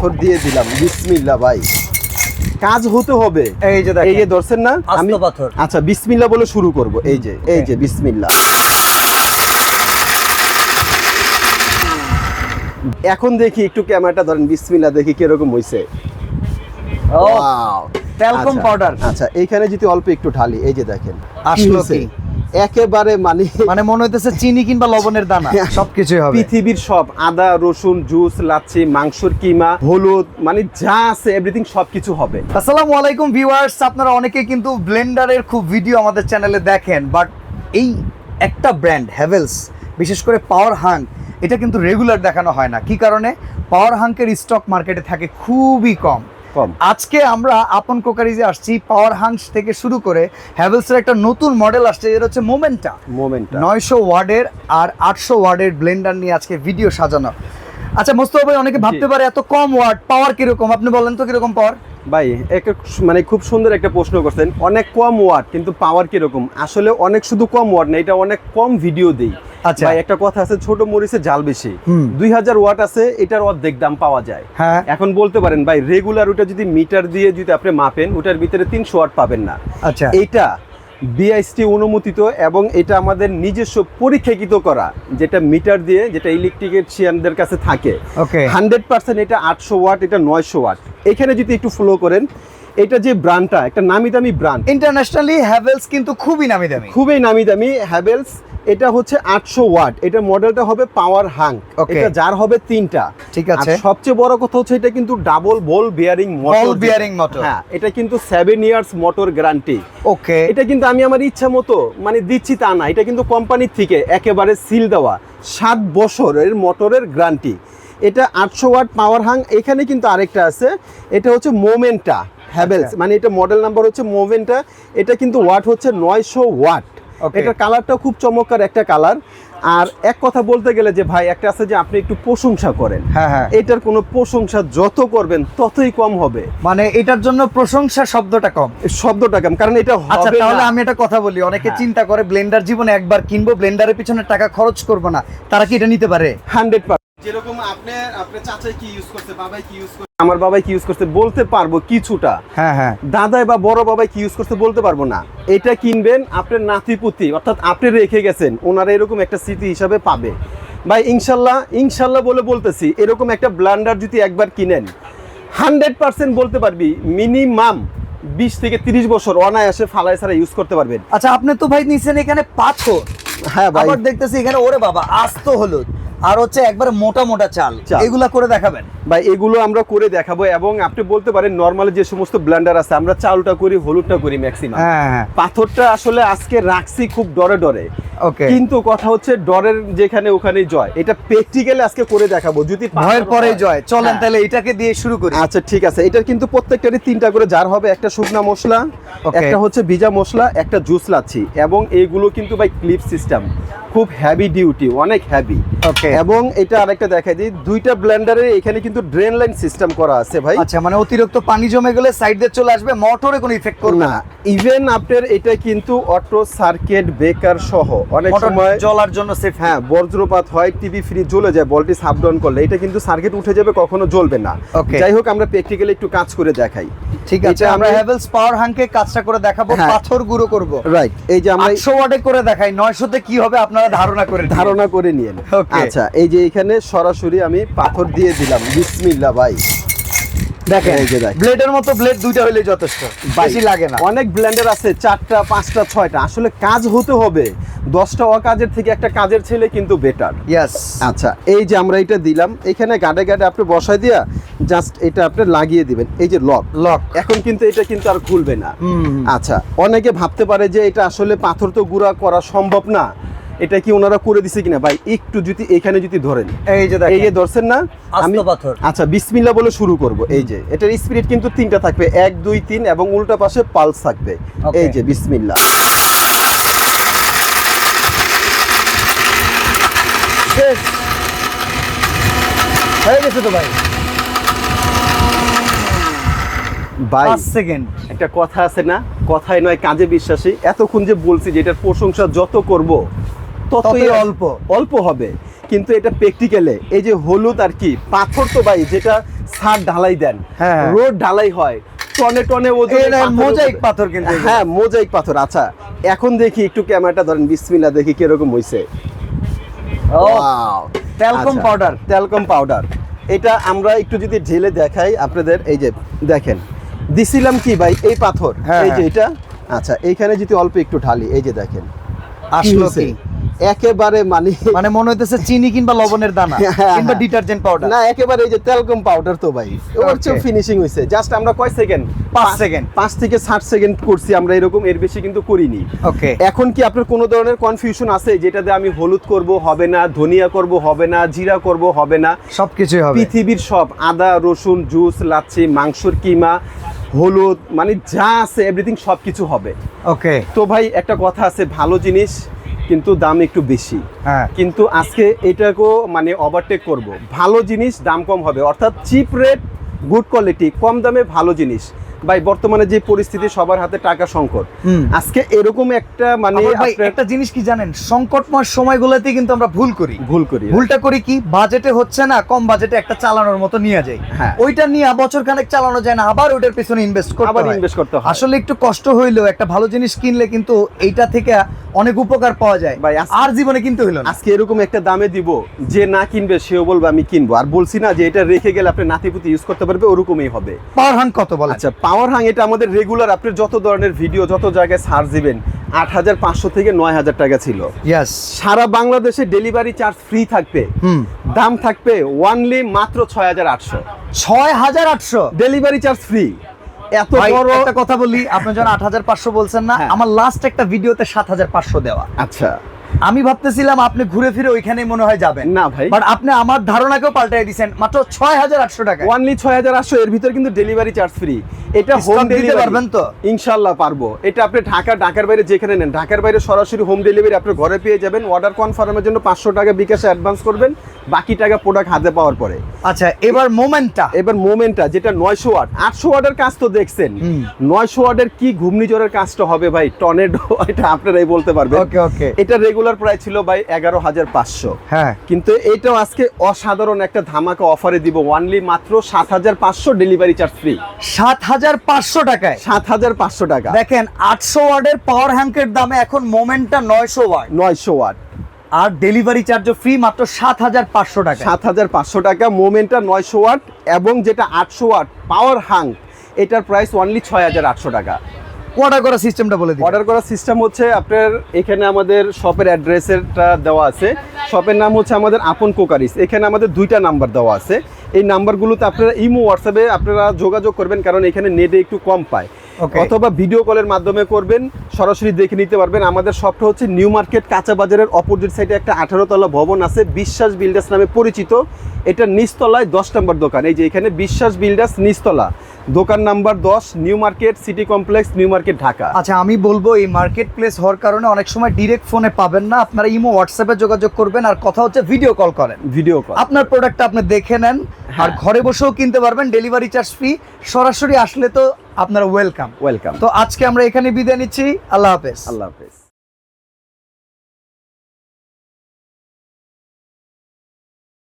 পাথর দিয়ে দিলাম। বিসমিল্লা ভাই। কাজ হতে হবে। এই যে এই যে ধরছেন না? আস্ত পাথর। আচ্ছা বিসমিল্লা বলে শুরু করব। এই যে এই যে বিসমিল্লা এখন দেখি একটু ক্যামেরাটা ধরেন বিসমিল্লা দেখি কীরকম হইছে। ও Wow! ট্যালকম আচ্ছা, পাউডার আচ্ছা এইখানে যদি অল্প একটু ঢালি এই যে দেখেন আসলো কি? একেবারে মানে মানে মনে হইতেছে চিনি কিংবা লবণের দানা সবকিছু হবে। পৃথিবীর সব আদা রসুন জুস লাচ্ছি মাংসর কিমা হলুদ মানে যা আছে এভরিথিং সবকিছু হবে। আসসালামু আলাইকুম ভিউয়ার্স আপনারা অনেকে কিন্তু ব্লেন্ডারের খুব ভিডিও আমাদের চ্যানেলে দেখেন বাট এই একটা ব্র্যান্ড হ্যাভেলস বিশেষ করে পাওয়ার হাঙ্ক এটা কিন্তু রেগুলার দেখানো হয় না। কি কারণে? পাওয়ার হাঙ্কের স্টক মার্কেটে থাকে খুবই কম। কম। আজকে আমরা আপন কোকারিজে আসছি পাওয়ার হাঙ্কস থেকে শুরু করে হ্যাভেলসের একটা নতুন মডেল আসছে যেটা হচ্ছে মোমেন্টা। মোমেন্টটা নয়শো ওয়ার্ডের আর আটশো ওয়ার্ডের ব্লেন্ডার নিয়ে আজকে ভিডিও সাজানো। আচ্ছা মোস্তফা ভাই অনেকে ভাবতে পারে এত কম ওয়ার্ড পাওয়ার কীরকম? আপনি বলেন তো কীরকম পাওয়ার? ভাই একটা মানে খুব সুন্দর একটা প্রশ্ন করছেন। অনেক কম ওয়াট কিন্তু পাওয়ার কীরকম? আসলে অনেক শুধু কম ওয়াট না এটা অনেক কম ভিডিও দেই। আচ্ছা। ভাই একটা কথা আছে ছোট মরিচে জাল বেশি। দুই হাজার ওয়াট আছে এটার অর্ধেক দাম পাওয়া যায়। হ্যাঁ। এখন বলতে পারেন ভাই রেগুলার ওটা যদি মিটার দিয়ে যদি আপনি মাপেন ওটার ভিতরে তিনশো ওয়াট পাবেন না। আচ্ছা। এইটা বিআইএসটি অনুমোদিত এবং এটা আমাদের নিজস্ব পরীক্ষাকৃত করা যেটা মিটার দিয়ে যেটা ইলেকট্রিশিয়ানদের কাছে থাকে। হান্ড্রেড পার্সেন্ট এটা আটশো ওয়াট এটা নয়শো ওয়াট। এখানে যদি একটু ফলো করেন এটা যে ব্র্যান্ডটা একটা নামি দামি ব্র্যান্ড ইন্টারন্যাশনালি হ্যাভেলস কিন্তু খুবই নামি দামি। খুবই নামি দামি হ্যাভেলস এটা হচ্ছে আটশো ওয়াট। এটা মডেলটা হবে পাওয়ার হাং Okay. এটা যার হবে তিনটা। ঠিক আছে। সবচেয়ে বড় কথা হচ্ছে এটা কিন্তু double ball bearing motor bearing motor। হ্যাঁ এটা কিন্তু seven years motor guarantee okay এটা কিন্তু আমি আমার ইচ্ছা মতো মানে দিচ্ছি তা না এটা কিন্তু কোম্পানির থেকে একেবারে সিল দেওয়া। সাত বছরের মোটরের গ্যারান্টি এটা আটশো ওয়াট পাওয়ার হাং এখানে কিন্তু আরেকটা আছে। এটা হচ্ছে মোমেন্টা হ্যাভেলস আচ্ছা। মানে এটা মডেল নাম্বার হচ্ছে মোমেন্টা এটা কিন্তু ওয়াট হচ্ছে নয়শো ওয়াট। Okay. এটার কালারটা খুব চমৎকার একটা কালার। আর এক কথা বলতে গেলে যে ভাই একটা আছে যে আপনি একটু প্রশংসা করেন। হ্যাঁ হ্যাঁ। এটার কোনো প্রশংসা যত করবেন ততই কম হবে। মানে এটার জন্য প্রশংসা শব্দটা কম। শব্দটা কম কারণ এটা আচ্ছা তাহলে আমি একটা কথা বলি। অনেকে হ্যাঁ। চিন্তা করে ব্লেন্ডার জীবনে একবার কিনবো ব্লেন্ডারের পিছনে টাকা খরচ করব না। তারা কি এটা নিতে পারে? হান্ড্রেড যেরকম আপনি আপনার চাচাই কি ইউজ করছে বাবাই কি ইউজ করছে আমার বাবাই কি ইউজ করছে বলতে পারব কিছুটা। হ্যাঁ হ্যাঁ। দাদাই বা বড় বাবাই কি ইউজ করছে বলতে পারব না। এটা কিনবেন আপনার নাতিপুতি অর্থাৎ আপনি রেখে গেছেন ওনারা এরকম একটা স্মৃতি হিসাবে পাবে। ভাই ইনশাল্লাহ ইনশাল্লাহ বলে বলতেছি এরকম একটা ব্লান্ডার যদি একবার কিনেন হান্ড্রেড পার্সেন্ট বলতে পারবি মিনিমাম বিশ থেকে তিরিশ বছর অনায়াসে ফালাই ছাড়া ইউজ করতে পারবেন। আচ্ছা আপনি তো ভাই নিছেন এখানে পাথর। হ্যাঁ ভাই। আবার দেখতেছি এখানে ওরে বাবা আস্ত হলুদ। আর হচ্ছে একবারে মোটা মোটা চাল। এগুলা করে দেখাবেন। ভাই এগুলো আমরা করে দেখাবো এবং আপনি বলতে পারেন নর্মালি যে সমস্ত ব্লেন্ডার আছে আমরা চালটা করি হলুদটা করি ম্যাক্সিমাম হ্যাঁ হ্যাঁ পাথরটা আসলে আজকে রাখছি খুব ডরে ডরে। ওকে। কিন্তু কথা হচ্ছে ডরের যেখানে ওখানেই জয়। এটা প্র্যাকটিক্যালি আজকে করে দেখাবো। যদি ভয়ের পরেই হয়- জয়। চলেন হ্যাঁ। তাহলে এটাকে দিয়ে শুরু করি। আচ্ছা ঠিক আছে। এটার কিন্তু প্রত্যেকটারই তিনটা করে জার হবে। একটা শুকনা মশলা একটা হচ্ছে ভিজা মশলা একটা জুস লাচ্ছি। এবং এইগুলো কিন্তু ভাই ক্লিপ সিস্টেম খুব হ্যাভি ডিউটি অনেক হ্যাভি ওকে এবং এটা আরেকটা দেখাই দিই দুইটা ব্লেন্ডারে এখানে কিন্তু ড্রেন লাইন সিস্টেম করা আছে ভাই। আচ্ছা মানে অতিরিক্ত পানি জমে গেলে সাইড দিয়ে চলে আসবে মোটরে কোনো ইফেক্ট করবে না। ইভেন আপনার এটা কিন্তু অটো সার্কিট ব্রেকার সহ অনেক সময় জ্বলার জন্য সেফ হ্যাঁ বজ্রপাত হয় টিভি ফ্রি জ্বলে যায় বলটি সাপ ডাউন করলে। এটা কিন্তু সার্কিট উঠে যাবে কখনো জ্বলবে না. যাই হোক আমরা প্র্যাকটিক্যালি একটু কাজ করে দেখাই। ঠিক আছে আমরা আমি- হ্যাভেলস পাওয়ার হাঙ্কে কাজটা করে দেখাবো হ্যাঁ। পাথর গুঁড়ো করব। রাইট এই যে আমরা আটশো ওয়াটে করে দেখাই নয়শোতে কি হবে আপনারা ধারণা করে ধারণা করে নিয়ে আচ্ছা এই যে এখানে সরাসরি আমি পাথর দিয়ে দিলাম বিসমিল্লাহ ভাই। দেখেন ব্লেডের মতো ব্লেড দুইটা হইলে যথেষ্ট। বেশি লাগে না। অনেক ব্লেন্ডার আছে চারটা পাঁচটা ছয়টা। আসলে কাজ হতে হবে। দশটা অকাজের থেকে একটা কাজের ছেলে কিন্তু বেটার ইয়েস আচ্ছা এই যে আমরা এটা দিলাম এখানে গাডে গাডে আপনি বসাই দিয়া জাস্ট এটা আপনি লাগিয়ে দিবেন। এই যে লক লক এখন কিন্তু এটা কিন্তু আর খুলবে না। আচ্ছা অনেকে ভাবতে পারে যে এটা আসলে পাথর তো গুঁড়া করা সম্ভব না। এটা কি ওনারা করে দিছে কিনা? ভাই একটু যদি এখানে যদি ধরেন। এই যে এই যে ধরছেন না? আস্ত পাথর। আচ্ছা বিসমিল্লা বলে শুরু করব। এই যে এটার স্পিরিট কিন্তু তিনটা থাকবে। এক দুই তিন এবং উল্টা পাশে পালস থাকবে। এই যে বিসমিল্লা হয়ে গেছে তো ভাই। ভাই সেকেন্ড একটা কথা আছে না? কথাই নয় কাজে বিশ্বাসী। এতক্ষণ যে বলছি যে এটার প্রশংসা যত করব ততই অল্প অল্প। হবে কিন্তু এটা প্র্যাকটিক্যালে এই যে হলুদ আর কি পাথর তো ভাই যেটা সার ঢালাই দেন হ্যাঁ। রোড ঢালাই হয় টনে টনে ওজন মোজাইক পাথর কিন্তু হ্যাঁ মোজাইক পাথর আচ্ছা এখন দেখি একটু ক্যামেরাটা ধরেন বিসমিল্লা দেখি কীরকম হইছে! আচ্ছা, পাউডার ট্যালকম পাউডার এটা আমরা একটু যদি ঢেলে দেখাই আপনাদের এই যে দেখেন দিছিলাম কি ভাই এই পাথর হ্যাঁ, এই যে হ্যাঁ। এটা আচ্ছা এইখানে যদি অল্প একটু ঢালি এই যে দেখেন আসলো? কি একেবারে মানে মানে মনে হইতেছে চিনি কিংবা লবণের দানা হ্যাঁ, কিংবা হ্যাঁ। ডিটারজেন্ট পাউডার না একেবারে এই যে তেলকম পাউডার তো ভাই। ওর চেয়ে ফিনিশিং হয়েছে জাস্ট আমরা কয় সেকেন্ড পাঁচ সেকেন্ড পাঁচ থেকে ষাট সেকেন্ড করছি আমরা এরকম এর বেশি কিন্তু করিনি। ওকে এখন কি আপনার কোনো ধরনের কনফিউশন আছে? যেটাতে আমি হলুদ করব হবে না ধনিয়া করব হবে না জিরা করব হবে না? সবকিছুই হবে। পৃথিবীর সব আদা রসুন জুস লাচ্ছি মাংসর কিমা হলুদ মানে যা আছে এভরিথিং সব কিছু হবে। ওকে তো ভাই একটা কথা আছে ভালো জিনিস কিন্তু দাম একটু বেশি। হ্যাঁ। কিন্তু আজকে এটাকেও মানে ওভারটেক করব। ভালো জিনিস দাম কম হবে। অর্থাৎ চিপ রেট গুড কোয়ালিটি কম দামে ভালো জিনিস। ভাই বর্তমানে যে পরিস্থিতি সবার হাতে টাকা সংকট। আজকে এরকম একটা মানে একটা জিনিস কি জানেন? সংকটময় সময়গুলোতে কিন্তু আমরা ভুল করি। ভুল করি। ভুলটা করি কি? বাজেটে হচ্ছে না কম বাজেটে একটা চালানোর মতো নিয়ে যাই। হ্যাঁ। ওইটা নিয়ে বছর খানেক চালানো যায় না আবার ওইটার পিছনে ইনভেস্ট করতে আবার ইনভেস্ট করতে হয়। আসলে একটু কষ্ট হইলেও একটা ভালো জিনিস কিনলে কিন্তু এইটা থেকে অনেক উপকার পাওয়া যায়। ভাই, আর জীবনে কিনতে হইল না। আজকে এরকম একটা দামে দিব যে না কিনবে সেও বলবে আমি কিনবো। আর বলছি না যে এটা রেখে গেলে আপনি নাতিপুতি ইউজ করতে পারবে ওরকমই হবে। পাওয়ার হান কত বলে আচ্ছা পাওয়ার হাং এটা আমাদের রেগুলার আপনি যত ধরনের ভিডিও যত জায়গায় সার্চ দিবেন আট হাজার পাঁচশো থেকে নয় হাজার টাকা ছিল। সারা বাংলাদেশে ডেলিভারি চার্জ ফ্রি থাকবে। দাম থাকবে ওয়ানলি মাত্র ছয় হাজার আটশো। ছয় হাজার আটশো? ডেলিভারি চার্জ ফ্রি এত বড় একটা কথা বলি আপনি যখন আট হাজার পাঁচশো বলছেন না হ্যাঁ। আমার লাস্ট একটা ভিডিওতে সাত হাজার পাঁচশো দেওয়া। আচ্ছা। আমি ভাবতেছিলাম আপনি ঘুরে ফিরে ওইখানে মনে হয় যাবেন। না ভাই। বাট আপনি আমার ধারণাকেও পাল্টাই দিয়েছেন মাত্র ছয় হাজার আটশো টাকা অনলি ছয় হাজার আটশো এর ভিতর কিন্তু ডেলিভারি চার্জ ফ্রি এটা হোম দিতে পারবেন তো? ইনশাল্লাহ পারব। এটা আপনি ঢাকা ঢাকার বাইরে যেখানে নেন ঢাকার বাইরে সরাসরি হোম ডেলিভারি আপনি ঘরে পেয়ে যাবেন। অর্ডার কনফার্মের জন্য পাঁচশো টাকা বিকাশে অ্যাডভান্স করবেন। বাকি টাকা প্রোডাক্ট হাতে পাওয়ার পরে। আচ্ছা এবার মোমেন্টটা এবার মোমেন্টটা যেটা নয়শো ওয়াট। আটশো ওয়াটের কাজ তো দেখছেন। নয়শো ওয়াটের কি ঘূর্ণিঝড়ের কাজটা হবে ভাই? টর্নেডো এটা আপনারাই বলতে পারবেন। ওকে ওকে। এটা রেগুলার প্রাইস ছিল ভাই এগারো হাজার পাঁচশো। হ্যাঁ। কিন্তু এটাও আজকে অসাধারণ একটা ধামাকা অফারে দিব। ওয়ানলি মাত্র সাত হাজার পাঁচশো ডেলিভারি চার্জ ফ্রি সাত হাজার পাঁচশো টাকায়? সাত হাজার পাঁচশো টাকা। দেখেন আটশো ওয়ার্ডের পাওয়ার হ্যাঙ্কের দামে এখন মোমেন্টটা নয়শো ওয়ার্ড নয়শো ওয়াট। আর ডেলিভারি চার্জও ফ্রি মাত্র সাত হাজার পাঁচশো টাকা। সাত হাজার পাঁচশো টাকা মোমেন্টটা নয়শো ওয়াট এবং যেটা আটশো ওয়াট পাওয়ার হাং এটার প্রাইস ওয়ানলি ছয় হাজার আটশো টাকা। অর্ডার করার সিস্টেমটা বলে দিন। অর্ডার করার সিস্টেম হচ্ছে আপনার এখানে আমাদের শপের অ্যাড্রেসেরটা দেওয়া আছে। শপের নাম হচ্ছে আমাদের আপন কোকারিস। এখানে আমাদের দুইটা নাম্বার দেওয়া আছে। এই নাম্বারগুলোতে আপনারা ইমো হোয়াটসঅ্যাপে আপনারা যোগাযোগ করবেন কারণ এখানে নেটে একটু কম পায়. অথবা ভিডিও কলের মাধ্যমে করবেন সরাসরি দেখে নিতে পারবেন। আমাদের শপটা হচ্ছে নিউ মার্কেট কাঁচা বাজারের অপোজিট সাইডে একটা আঠারো তলা ভবন আছে বিশ্বাস বিল্ডার্স নামে পরিচিত। এটা নিচতলায় দশ নম্বর দোকান। এই যে এখানে বিশ্বাস বিল্ডার্স নিচতলা। দোকান নাম্বার দশ New Market City Complex New Market Dhaka আচ্ছা আমি বলব এই মার্কেট প্লেস হওয়ার কারণে অনেক সময় ডিরেক্ট ফোনে পাবেন না। আপনারা ইমো হোয়াটসঅ্যাপে যোগাযোগ করবেন। আর কথা হচ্ছে ভিডিও কল করেন। ভিডিও কল আপনার প্রোডাক্টটা আপনি দেখে নেন। আর হ্যাঁ। ঘরে বসেও কিনতে পারবেন। ডেলিভারি চার্জ ফ্রি সরাসরি আসলে তো আপনারা ওয়েলকাম ওয়েলকাম তো আজকে আমরা এখানে বিদায় নিচ্ছি। আল্লাহ হাফেজ। আল্লাহ হাফেজ।